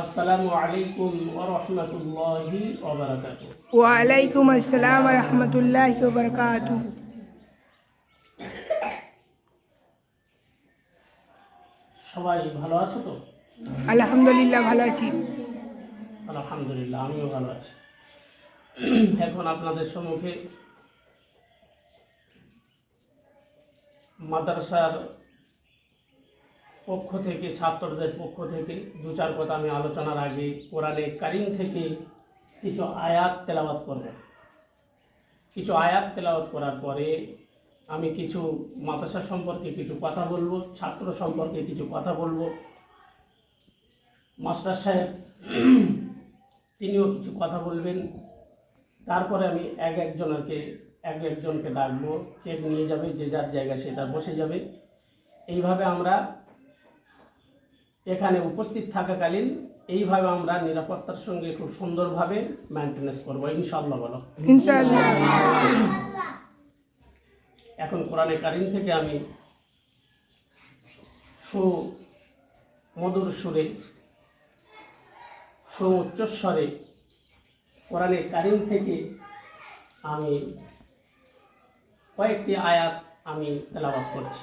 আসসালামু আলাইকুম ওয়া রাহমাতুল্লাহি ওয়া বারাকাতুহু। ওয়ালাইকুম আসসালাম রহমতুল্লাহ বরকাত সবাই ভালো আছো তো? আলহামদুলিল্লাহ ভালো আছি। আলহামদুলিল্লাহ আমিও ভালো আছি। এখন আপনাদের সম্মুখে মাদ্রাসার পক্ষ থেকে, ছাত্রদের পক্ষ থেকে দু চার কথা আমি আলোচনার আগে কোরআনে কারিম থেকে কিছু আয়াত তেলাওয়াত করব কিছু আয়াত তেলাওয়াত করার পরে আমি কিছু মাদ্রাসা সম্পর্কে কিছু কথা বলব, ছাত্র সম্পর্কে কিছু কথা বলব। মাস্টার সাহেব, তিনিও কিছু কথা বলবেন। তারপরে আমি এক একজনকে এক একজনকে ডাকবো, কে নিয়ে যাবে, যে যার জায়গা সেটা বসে যাবে। এইভাবে আমরা এখানে উপস্থিত থাকাকালীন এইভাবে আমরা নিরাপত্তার সঙ্গে খুব সুন্দরভাবে মেনটেনেন্স করব ইনশাল্লাহ বলো। এখন কোরআনে কারিম থেকে আমি সু মধুর সুরে সু উচ্চস্বরে কোরআনে কারিম থেকে আমি কয়েকটি আয়াত আমি তেলাবাদ করছি।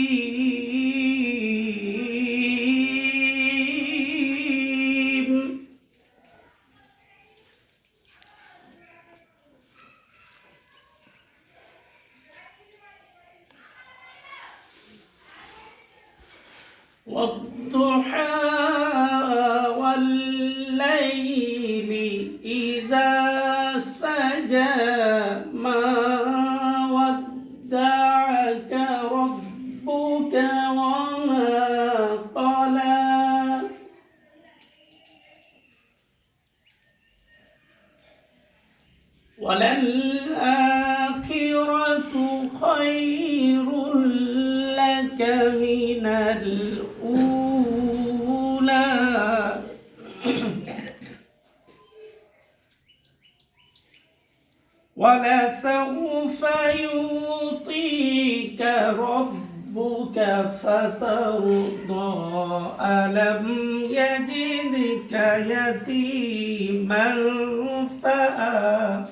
والضحى الأولى. ولسوف يعطيك ربك فترضى. ألم يجدك يتيما فآوى.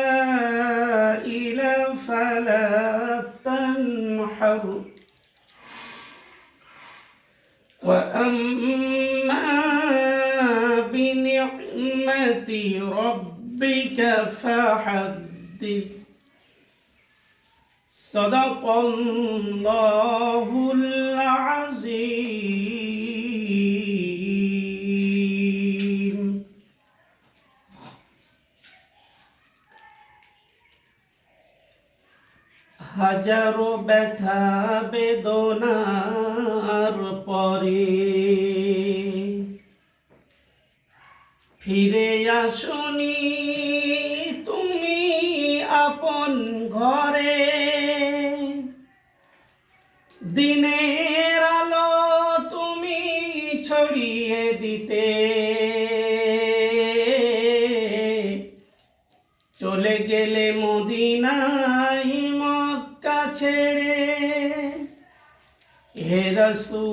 فلا تنحر وأما بنعمة ربك فحدث. صدق الله العظيم. হাজারো ব্যথা বেদনার পরে। ফিরে আসনি তুমি আপন ঘরে। দিনের মক্কা ছেড়ে হে রসুল,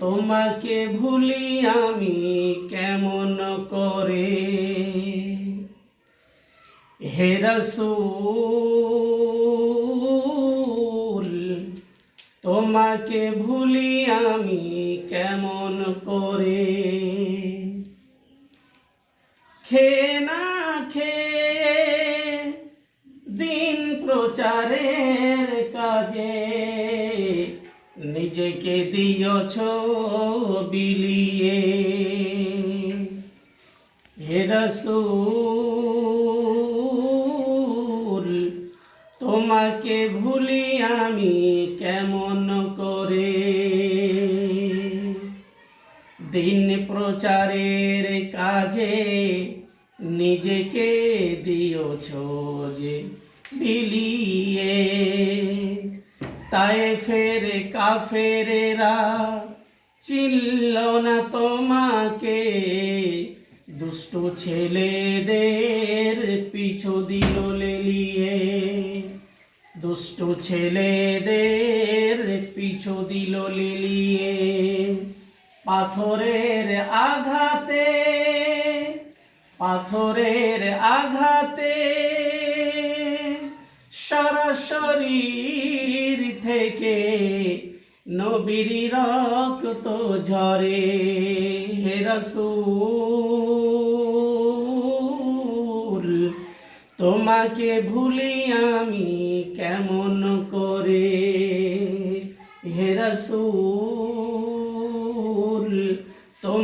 তোমাকে ভুলি আমি কেমন করে? হে রসুল, তোমাকে ভুলি আমি কেমন করে? খে খেয়ে দিন প্রচারের কাজে। নিজেকে দিয়েছ বিলিয়ে হে রসুল, তোমাকে ভুলি আমি কেমন করে? দিন প্রচারের কাজে নিজেকে দিয়েছ যে বিলিয়ে তাই ফের কাফেরেরা চিনল না তোমাকে, দুষ্ট ছেলেদের পিছু দিল লেলিয়ে। দুষ্ট ছেলেদের পিছু দিল লিলিয়ে। পাথরের আঘাতে পাথরের আঘাতে সারা শরীর থেকে নবীর রক্ত ঝরে। হে রসুল, তোমাকে ভুলি আমি কেমন করে? হে রসুল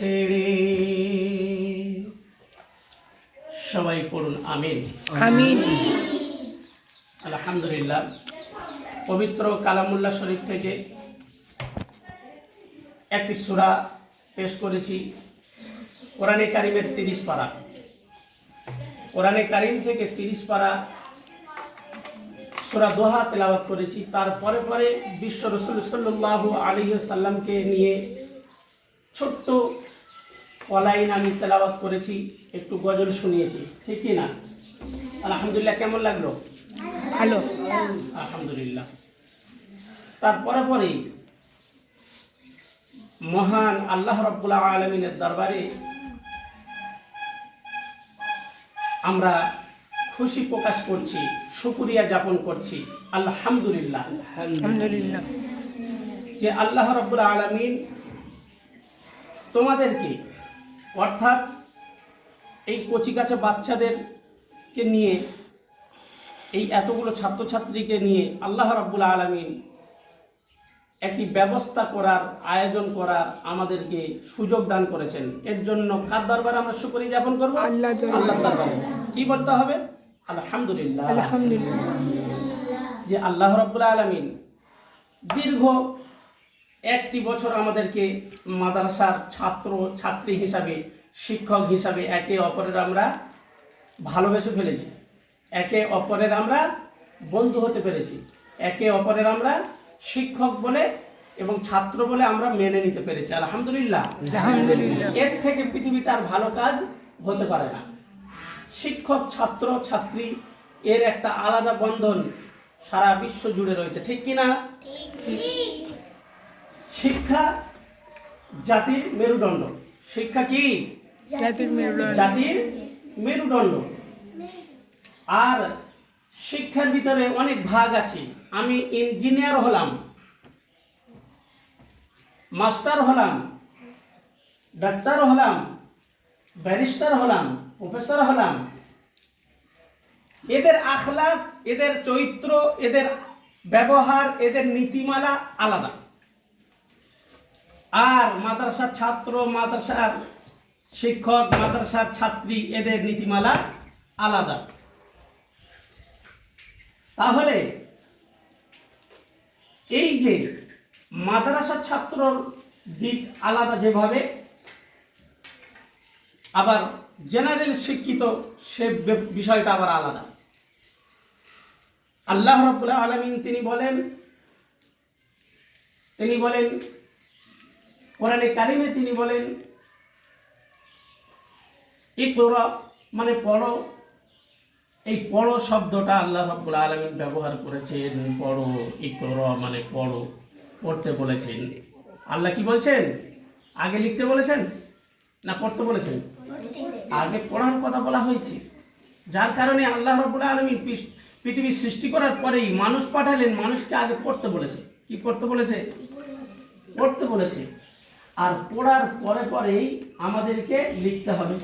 ছেড়ে। সবাই পড়ুন আমিন। আমিন। আলহামদুলিল্লাহ পবিত্র কালামুল্লাহ শরীফ থেকে একটি সুরা পেশ করেছি কোরআনে কারিমের তিরিশ পারা। কোরআনে কারিম থেকে তিরিশ পারা সুরা দোহা তেলাওয়াত করেছি তারপরে পরে বিশ্ব রসুল সাল্লাহ আলী সাল্লামকে নিয়ে ছোট্ট কলাইন আমি তেলাওয়াত করেছি একটু গজল শুনিয়েছি ঠিক কি না? আলহামদুলিল্লাহ কেমন লাগল? ভালো। আলহামদুলিল্লাহ। তারপরে পরেই মহান আল্লাহ রব্বুল্লাহ আলমিনের দরবারে আমরা খুশি প্রকাশ করছি শুকুরিয়া যাপন করছি আলহামদুলিল্লাহ। আলহামদুলিল্লাহ। যে আল্লাহ রব্বুল আলমিন তোমাদেরকে অর্থাৎ এই কচিকাচা বাচ্চাদেরকে নিয়ে এই এতগুলো ছাত্রছাত্রীকে নিয়ে আল্লাহ রব্বুল আলমিন একটি ব্যবস্থা করার আয়োজন করার আমাদেরকে সুযোগ দান করেছেন। এর জন্য কার দরবারে আমরা শুকরি যাপন করব। আল্লাহ দরবারে। কি বলতে হবে? আলহামদুলিল্লাহ। আলহামদুলিল্লাহ। যে আল্লাহ রব্বুল আলমিন দীর্ঘ একটি বছর আমাদেরকে মাদ্রাসার ছাত্র ছাত্রী হিসাবে শিক্ষক হিসাবে একে অপরের আমরা ভালোবেসে ফেলেছি। একে অপরের আমরা বন্ধু হতে পেরেছি। একে অপরের আমরা শিক্ষক বলে এবং ছাত্র বলে আমরা মেনে নিতে পেরেছি। আলহামদুলিল্লাহ। আলহামদুলিল্লাহ। এর থেকে পৃথিবীতে আর ভালো কাজ হতে পারে না। শিক্ষক ছাত্র ছাত্রী এর একটা আলাদা বন্ধন সারা বিশ্ব জুড়ে রয়েছে। ঠিক কি না? শিক্ষা জাতির মেরুদণ্ড। শিক্ষা কি? জাতির মেরুদণ্ড। জাতির মেরুদণ্ড। আর শিক্ষার ভিতরে অনেক ভাগ আছে। আমি ইঞ্জিনিয়ার হলাম মাস্টার হলাম ডাক্তার হলাম ব্যারিস্টার হলাম প্রফেসর হলাম। এদের আখলাক এদের চরিত্র এদের ব্যবহার এদের নীতিমালা আলাদা। আর মাদ্রাসার ছাত্র, মাদ্রাসার শিক্ষক, মাদ্রাসার ছাত্রী, এদের নীতিমালা আলাদা। তাহলে এই যে মাদ্রাসার ছাত্রর দিক আলাদা যেভাবে, আবার জেনারেল শিক্ষিত সে বিষয়টা আবার আলাদা। আল্লাহ রব্বুল আলমিন তিনি বলেন তিনি বলেন কোরআনে কারিমে তিনি বলেন ইকরা মানে পড়ো। এই পড়ো শব্দটা আল্লাহ রাব্বুল আলামিন ব্যবহার করেছেন, পড়ো ইকরা মানে পড়ো, পড়তে বলেছেন। আল্লাহ কি বলছেন? আগে লিখতে বলেছেন না পড়তে বলেছেন? আগে পড়ার কথা বলা হয়েছে। যার কারণে আল্লাহ রাব্বুল আলামিন পৃষ- পৃথিবীর সৃষ্টি করার পরেই মানুষ পাঠালেন, মানুষকে আগে পড়তে বলেছে। কি পড়তে বলেছে? পড়তে বলেছে। আর পড়ার পরে পরেই আমাদেরকে লিখতে হবে।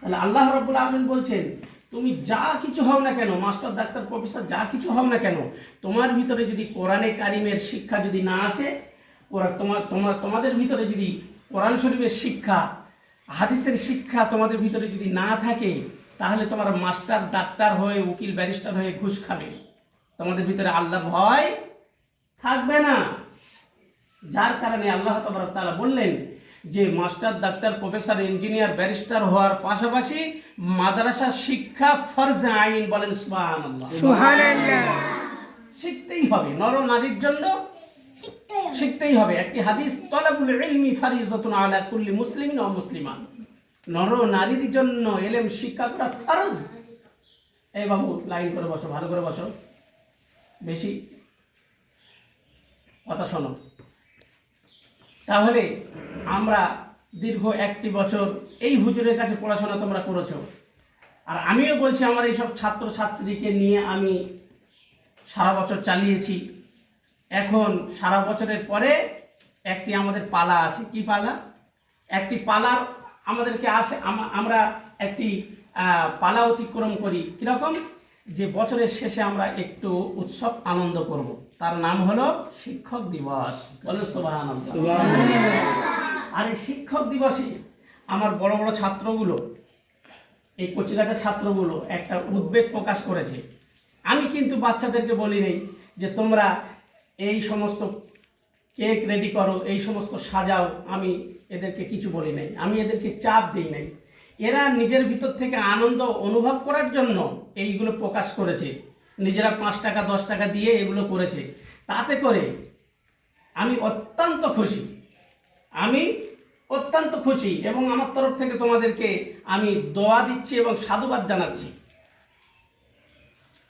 তাহলে আল্লাহ রব্বুল আলমিন বলছেন, তুমি যা কিছু হও না কেন, মাস্টার, ডাক্তার, প্রফেসর, যা কিছু হও না কেন, তোমার ভিতরে যদি কোরআনে কারিমের শিক্ষা যদি না আসে তোমার তোমার তোমাদের ভিতরে যদি কোরআন শরীফের শিক্ষা, হাদিসের শিক্ষা তোমাদের ভিতরে যদি না থাকে, তাহলে তোমার মাস্টার, ডাক্তার হয়ে, উকিল, ব্যারিস্টার হয়ে ঘুষ খাবে। তোমাদের ভিতরে আল্লাহ ভয় থাকবে না। যার কারণে আল্লাহ তাবারক তাআলা বললেন যে master doctor professor engineer barrister হওয়ার পাশাপাশি মাদ্রাসা শিক্ষা ফরজ আইন বলেন সুবহানাল্লাহ। সুবহানাল্লাহ। শিখতেই হবে নর নারীর জন্য শিখতেই হবে। একটি হাদিস তলাবুল ইলমি ফারিজাতুন আলা কুল্লি মুসলিমিন ও মুসলিমান নর নারীর জন্য এলেম শিক্ষা করা ফরজ। এই বাবু লাইন করে বসো ভালো করে বসো। বেশি কথা শোনো। তাহলে আমরা দীর্ঘ একটি বছর এই হুজুরের কাছে পড়াশোনা তোমরা করেছ। আর আমিও বলছি আমার এইসব ছাত্র ছাত্রীকে নিয়ে আমি সারা বছর চালিয়েছি। এখন সারা বছরের পরে একটি আমাদের পালা আসে কি পালা? একটি পালার আমাদেরকে আসে আম- আমরা একটি পালা অতিক্রম করি। কীরকম? যে বছরের শেষে আমরা একটু উৎসব আনন্দ করব। তার নাম হলো শিক্ষক দিবস। বলেন সুবহানাল্লাহ। আর এই শিক্ষক দিবসে আমার বড় বড় ছাত্রগুলো এই কচিকাচার ছাত্রগুলো একটা উদ্বেগ প্রকাশ করেছে। আমি কিন্তু বাচ্চাদেরকে বলি নেই যে তোমরা এই সমস্ত কেক রেডি করো এই সমস্ত সাজাও আমি এদেরকে কিছু বলি নাই। আমি এদেরকে চাপ দিই নাই। এরা নিজের ভিতর থেকে আনন্দ অনুভব করার জন্য এইগুলো প্রকাশ করেছে। নিজেরা পাঁচ টাকা, দশ টাকা দিয়ে এগুলো করেছে। তাতে করে আমি অত্যন্ত খুশি। আমি অত্যন্ত খুশি এবং আমার তরফ থেকে তোমাদেরকে আমি দোয়া দিচ্ছি এবং সাধুবাদ জানাচ্ছি।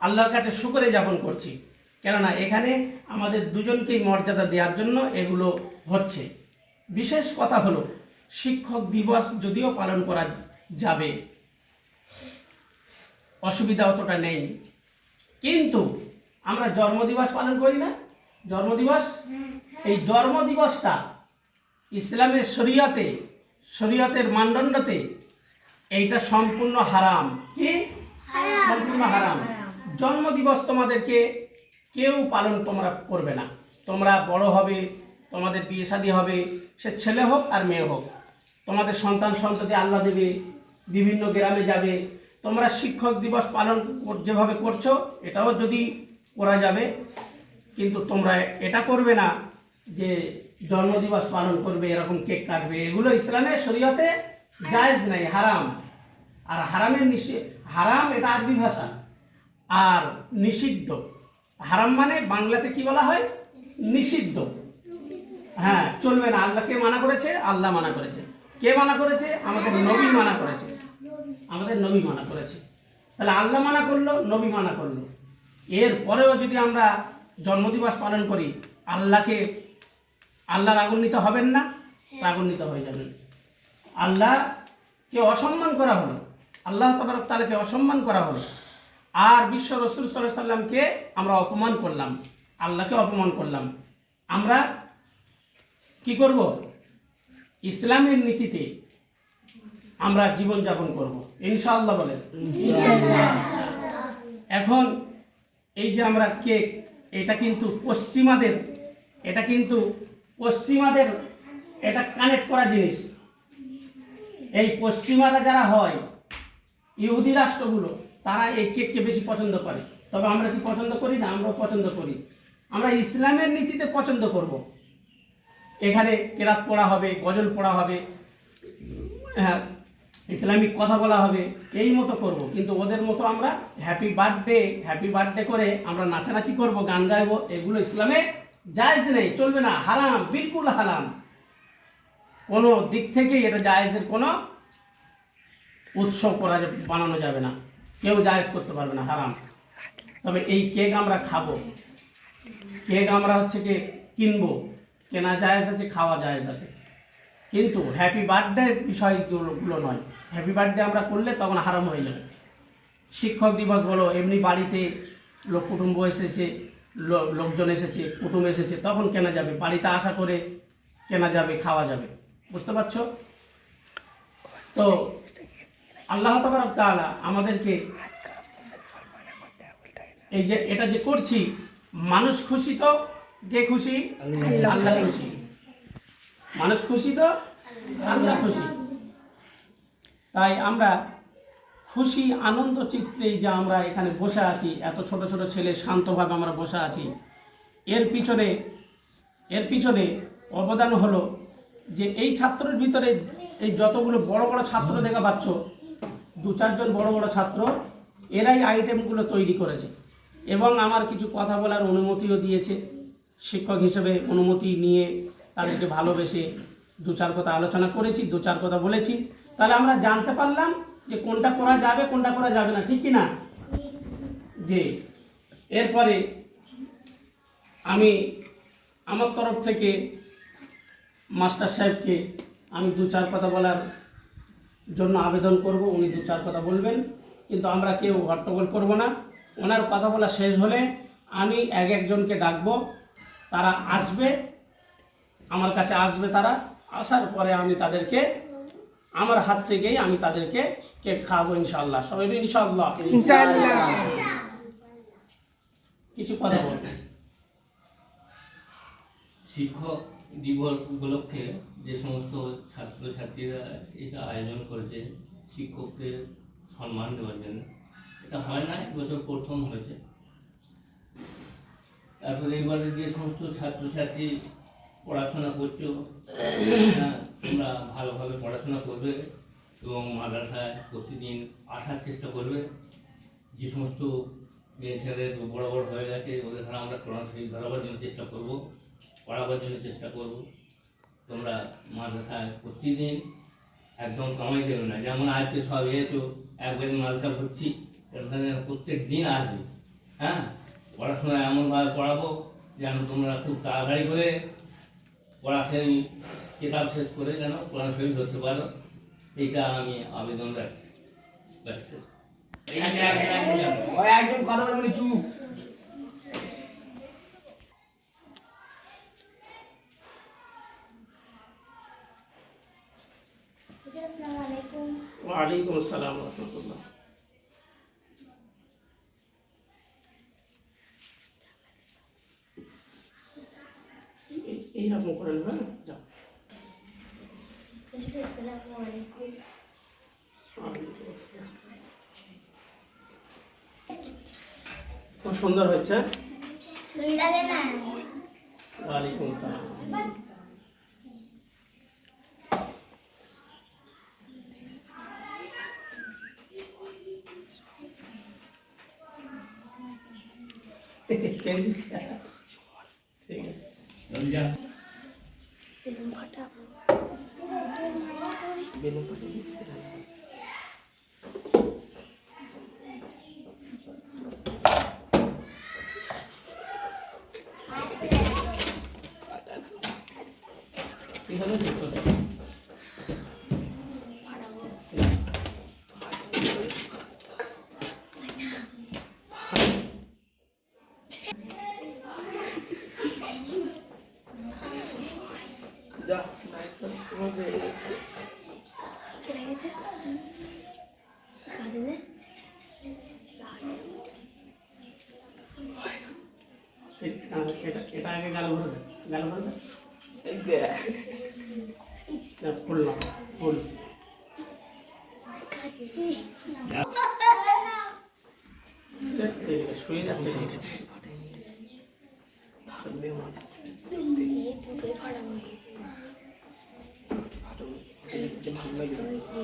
আল্লাহর কাছে শুকরে যাপন করছি। কেননা এখানে আমাদের দুজনকেই মর্যাদা দেওয়ার জন্য এগুলো হচ্ছে। বিশেষ কথা হলো, শিক্ষক দিবস যদিও পালন করা যাবে। অসুবিধা অতটা নেই। কিন্তু আমরা জন্মদিবস পালন করি না? জন্মদিবস? এই জন্মদিবসটা ইসলামের শরীয়তে, শরীয়তের মানদণ্ডতে এইটা সম্পূর্ণ হারাম। কি? সম্পূর্ণ হারাম। জন্মদিবস তোমাদেরকে কেউ পালন তোমরা করবে না। তোমরা বড় হবে, তোমাদের বিয়ে শাদী হবে, সে ছেলে হোক আর মেয়ে হোক। তোমাদের সন্তান সন্ততি আল্লাহ দেবে বিভিন্ন গ্রামে যাবে। তোমরা শিক্ষক দিবস পালন যেভাবে করছ, এটাও যদি করা যাবে, কিন্তু তোমরা এটা করবে না যে জন্মদিবস পালন করবে, এরকম কেক কাটবে। এগুলো ইসলামের শরীয়তে জায়েজ নাই, হারাম। আর হারামের নিষে হারাম এটা আরবি ভাষা। আর নিষিদ্ধ। হারাম মানে বাংলাতে কি বলা হয়? নিষিদ্ধ। হ্যাঁ চলবে না। আল্লাহ কে মানা করেছে, আল্লাহ মানা করেছে। কে মানা করেছে? আমাদের নবী মানা করেছে। আমাদের নবী মানা করেছে। তাহলে আল্লাহ মানা করল, নবী মানা করল। এর পরেও যদি আমরা জন্মদিবস পালন করি, আল্লাহকে আল্লাহ রাগান্বিত হবেন না, রাগান্বিত হয়ে যাবেন। আল্লাহকে অসম্মান করা হলো। আল্লাহ তবরক তালাকে অসম্মান করা হলো। আর বিশ্ব রসুল সাল্লাহ সাল্লামকে আমরা অপমান করলাম। আল্লাহকে অপমান করলাম। আমরা কি করব? ইসলামের নীতিতে আমরা জীবনযাপন করব। ইনশাআল্লাহ বলেন। এখন এই যে আমরা কেক, এটা কিন্তু পশ্চিমাদের, এটা কিন্তু পশ্চিমাদের, এটা কানেক্ট করা জিনিস। এই পশ্চিমারা যারা হয়, ইহুদি রাষ্ট্রগুলো, তারা এই কেককে বেশি পছন্দ করে। তবে আমরা কি পছন্দ করি না? আমরাও পছন্দ করি। আমরা ইসলামের নীতিতে পছন্দ করব। এখানে কেরাত পড়া হবে, গজল পড়া হবে হ্যাঁ ইসলামিক কথা বলা হবে, এই মতো করব। কিন্তু ওদের মতো আমরা হ্যাপি বার্থডে হ্যাপি বার্থডে করে আমরা নাচানাচি করব, গান গাইবো, এগুলো ইসলামে জায়েজ নেই, চলবে না, হারাম, বিলকুল হারাম। কোনো দিক থেকেই এটা জায়েজের কোনো উৎসব করা বানানো যাবে না। কেউ জায়েজ করতে পারবে না, হারাম। তবে এই কেক আমরা খাব। কেক আমরা হচ্ছে কি কিনবো। কেনা জায়েজ আছে, খাওয়া জায়েজ আছে। কিন্তু হ্যাপি বার্থডে বিষয়গুলো নয়। হ্যাপি বার্থডে আমরা করলে তখন হারাম হয়ে যাবে। শিক্ষক দিবস বলো এমনি বাড়িতে লোক কুটুম্ব এসেছে লোকজন এসেছে কুটুম এসেছে তখন কেনা যাবে? বাড়িতে আশা করে কেনা যাবে খাওয়া যাবে। বুঝতে পারছ? তো আল্লাহ তাবারক তাআলা আমাদেরকে এই যে এটা যে করছি মানুষ খুশি তো? কে খুশি? আল্লাহ খুশি। মানুষ খুশি তো? আল্লাহ খুশি। তাই আমরা খুশি আনন্দ চিত্রেই যে আমরা এখানে বসে আছি এত ছোট ছোট ছেলে শান্তভাবে আমরা বসে আছি। এর পিছনে এর পিছনে অবদান হলো যে এই ছাত্রের ভিতরে এই যতগুলো বড় বড় ছাত্র দেখা পাচ্ছ দু চারজন বড় বড় ছাত্র এরাই আইটেমগুলো তৈরি করেছে। এবং আমার কিছু কথা বলার অনুমতিও দিয়েছে। শিক্ষক হিসেবে অনুমতি নিয়ে তাদেরকে ভালোবেসে দু চার কথা আলোচনা করেছি দু চার কথা বলেছি। তাহলে আমরা জানতে পারলাম যে কোনটা করা যাবে, কোনটা করা যাবে না, ঠিক কি না? যে এরপরে আমি আমার তরফ থেকে মাস্টার সাহেবকে আমি দু চার কথা বলার জন্য আবেদন করব, উনি দু চার কথা বলবেন, কিন্তু আমরা কেউ হট্টগোল করব না। ওনার কথা বলা শেষ হলে আমি এক একজনকে ডাকবো, তারা আসবে, আমার কাছে আসবে তারা, আসার পরে আমি তাদেরকে আমার হাত থেকেই আমি তাদেরকে কেক খাওয়াবো ইনশাল্লাহ সবাই বলি ইনশাল্লাহ কিছু কথা বলব শিক্ষক দিবস উপলক্ষে যে সমস্ত ছাত্রছাত্রীরা এটা আয়োজন করেছে শিক্ষককে সম্মান দেওয়ার জন্য এটা হয় না এবছর প্রথম হয়েছে। তারপরে এবারে যে সমস্ত ছাত্রছাত্রী পড়াশোনা করছ হ্যাঁ, তোমরা ভালোভাবে পড়াশোনা করবে এবং মাদ্রাসায় প্রতিদিন আসার চেষ্টা করবে। যে সমস্ত মেয়ে ছেলে বড় বড় হয়ে গেছে, ওদের ধারা আমরা কোরআন শরীফ ধরাবার জন্য চেষ্টা করব, পড়াবার জন্য চেষ্টা করব। তোমরা মাদ্রাসায় প্রতিদিন একদম কামাই দেবে না। যেমন আজকে সব এসো একবার মাদ্রাসা ভর্তি প্রত্যেক দিন আসবে। হ্যাঁ? পড়াশোনা এমনভাবে পড়াবো যেন তোমরা খুব তাড়াতাড়ি করে পড়া সেই কিতাব শেষ করে যেন কোরআন শরীফ ধরতে পারো। এইটা আমি আবেদন রাখছি। ব্যাস। শেষ। এই যে এক- এক মিনিট। ওই একজন কথা বলে চুপ। ওয়ালাইকুম আসসালাম রহমতুল্লাহ। এই- এইরকম করে নেবে না যাও আসসালামু আলাইকুম খুব সুন্দর হচ্ছে ওয়ালাইকুম আসসালাম ঠিক আছে জলদি যা। বেলুন ফাটা কীভাবে ঠিক করবে? যা চলে গেছে কাঁদে না সে- আহ, এটা এটা আগে গাল ভরে দে গাল ভরে আছে শুয়ে যাচ্ছে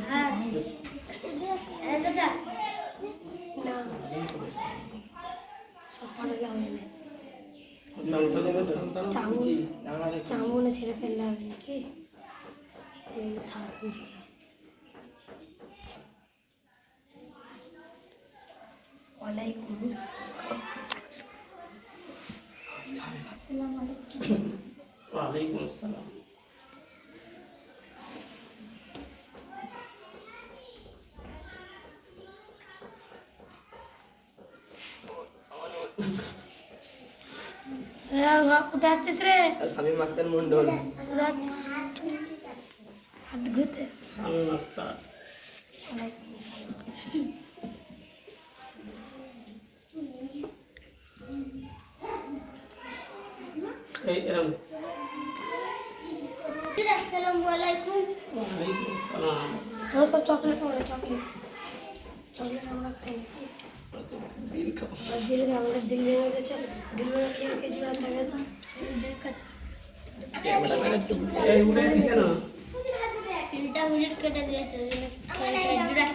হ্যাঁ চামুনে ছেড়ে ফেললে হবে নাকি থাকুন থাক ওয়ালাইকুম আসসালাম ওয়ালাইকুম আসসালাম। কোথায় আসছিস রে সামিম আক্তার মন্ডল কোথায় হাত ঘুরতে সামিম আক্তার এই এরম আসসালামু আলাইকুম ওয়ালাইকুম আসসালাম হ্যাঁ সব চকলেট পড়ে চকলেট চকলেট আমরা খাই দিল খাও আর দিল আমরা দিল ভেঙে যাচ্ছে দিল ভেঙে খেয়ে খেয়ে জোড়া থাকে তো দিল কাট এই উঠে দিকে না তিনটা মিনিট কেটে দিয়েছে জোড়া